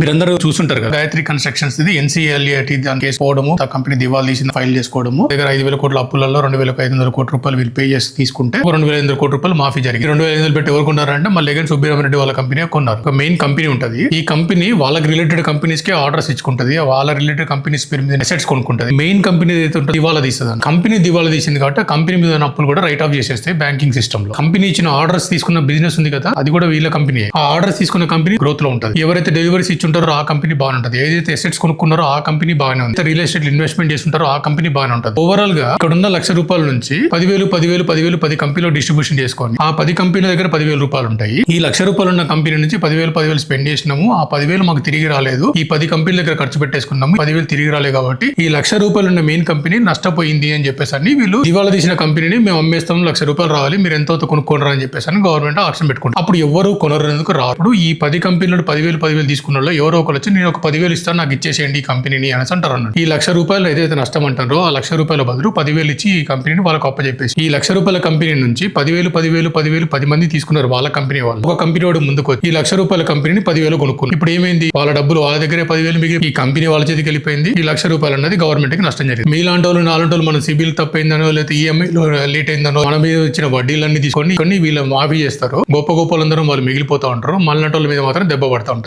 మీరందరూ చూస్తుంటారు కదా. గాయత్రి కన్స్ట్రక్షన్స్ ఇది ఎన్సీఎల్ఏటి దాని కేసు పోవడము ఆ కంపెనీ దివాళా తీసింది ఫైల్ చేసుకోవడము. దగ్గర ఐదు వేల కోట్ల అప్పులలో రెండు వేల ఐదు వందల కోట్ల రూపాయలు వీళ్ళు పే చేసి తీసుకుంటే రెండు వేల ఐదు వందల కోట్ల రూపాయలు మాఫీ జరిగింది. రెండు వేల ఐదు వందలు పెట్టి ఎవరు కొన్నారంటే మళ్ళీ లెగన్ సుబ్బీరామరెడ్డి వాళ్ళ కంపెనీ కొన్నారు. ఒక మెయిన్ కంపెనీ ఉంటుంది. ఈ కంపెనీ వాళ్ళకి రిలేటెడ్ కంపెనీస్కి ఆర్డర్స్ ఇచ్చుకుంటది. వాళ్ళ రిలేటెడ్ కంపెనీస్ పేరు మీద అసెట్స్ కొనుక్కుంటది. మెయిన్ కంపెనీ ఏదైతే ఉంటుంది దివాళా తీస్తుంది కంపెనీ దివాలా తీసింది కాబట్టి కంపెనీ మీద అప్పులు కూడా రైట్ ఆఫ్ చేసేస్తే బ్యాంకింగ్ సిస్టమ్లో. కంపెనీ ఇచ్చిన ఆర్డర్స్ తీసుకున్న బిజినెస్ ఉంది కదా అది కూడా వీళ్ళ కంపెనీ ఆ ఆర్డర్స్ తీసుకున్న కంపెనీ గ్రోత్లో ఉంటుంది. ఎవరైతే డెలివరీస్ ఇచ్చుంటారో ఆ కంపెనీ బాగానే ఉంటుంది ఏదైతే ఎసెట్స్ కొనుక్కున్నారో ఆ కంపెనీ బాగానే ఉంది. రియల్ ఎస్టేట్ ఇన్వెస్ట్మెంట్ చేస్తుంటారో ఆ కంపెనీ బాగానే ఉంటుంది. ఓవరాల్గా ఇక్కడ ఉన్న లక్ష రూపాయల నుంచి పదివేలు పదివేలు పదివేలు పది కంపెనీలో డిస్ట్రిబ్యూషన్ చేసుకోండి. ఆ పది కంపెనీల దగ్గర పదివేల రూపాయలు ఉంటాయి. ఈ లక్ష రూపాయలు ఉన్న కంపెనీ నుంచి పదివేలు పదివేలు స్పెండ్ చేసినాము. ఆ పదివేలు మాకు తిరిగి రాలేదు. ఈ పది కంపెనీల దగ్గర ఖర్చు పెట్టేసుకున్నాము. పదివేలు తిరిగి రాలేదు కాబట్టి ఈ లక్ష రూపాయలు ఉన్న మెయిన్ కంపెనీ నష్టపోయింది అని చెప్పేసి అని వీళ్ళు దివాళా తీసిన కంపెనీని మేము అమ్మేస్తాం లక్ష రూపాయలు రావాలి. మీరు ఎంతో కొనుక్కోనరా అని చెప్పేసి అని గవర్నమెంట్ ఆప్షన్ పెట్టుకుంటారు. అప్పుడు ఎవరు కొనరేందుకు రాడు ఈ పది కంపెనీలు పదివేలు పదివేలు తీసుకున్న వాళ్ళు ఎవరో ఒకరు వచ్చి నేను ఒక పదివేలు ఇస్తాను నాకు ఇచ్చేసేయండి ఈ కంపెనీని అనేసి అంటారు అన్నట్టు. ఈ లక్ష రూపాయలు ఏదైతే నష్టం అంటారో ఆ లక్ష రూపాయల బదులు పదివేలు ఇచ్చి ఈ కంపెనీని వాళ్ళకి అప్పచెప్పేసి ఈ లక్ష రూపాయల కంపెనీ నుంచి పదివేలు పదివేలు పదివేలు పది మంది తీసుకున్నారు వాళ్ళ కంపెనీ వాళ్ళు. ఒక కంపెనీ వాడు ముందుకు ఈ లక్ష రూపాయల కంపెనీని పదివేలు కొనుక్కున్నారు ఇప్పుడు ఏమైంది? వాళ్ళ డబ్బులు వాళ్ళ దగ్గరే పదివేలు మిగిలి ఈ కంపెనీ వాళ్ళ చేతికి వెళ్ళిపోయింది. ఈ లక్ష రూపాయలు అన్నది గవర్నమెంట్కి నష్టం జరిగింది. మీలాంటి వాళ్ళు నాలుగు వాళ్ళు మన సిబిల్ తప్పైందనో లేకపోతే ఈఎంఐ లేట్ అయిందనో మన మీద వచ్చిన వడ్డీలన్నీ తీసుకొని కొన్ని వీళ్ళు మాఫీ చేస్తారు. గొప్ప గొప్పలందరూ వాళ్ళు మిగిలిపోతూ ఉంటారు. మళ్ళీ వాళ్ళ మీద మాత్రం దెబ్బ పడతా ఉంటుంది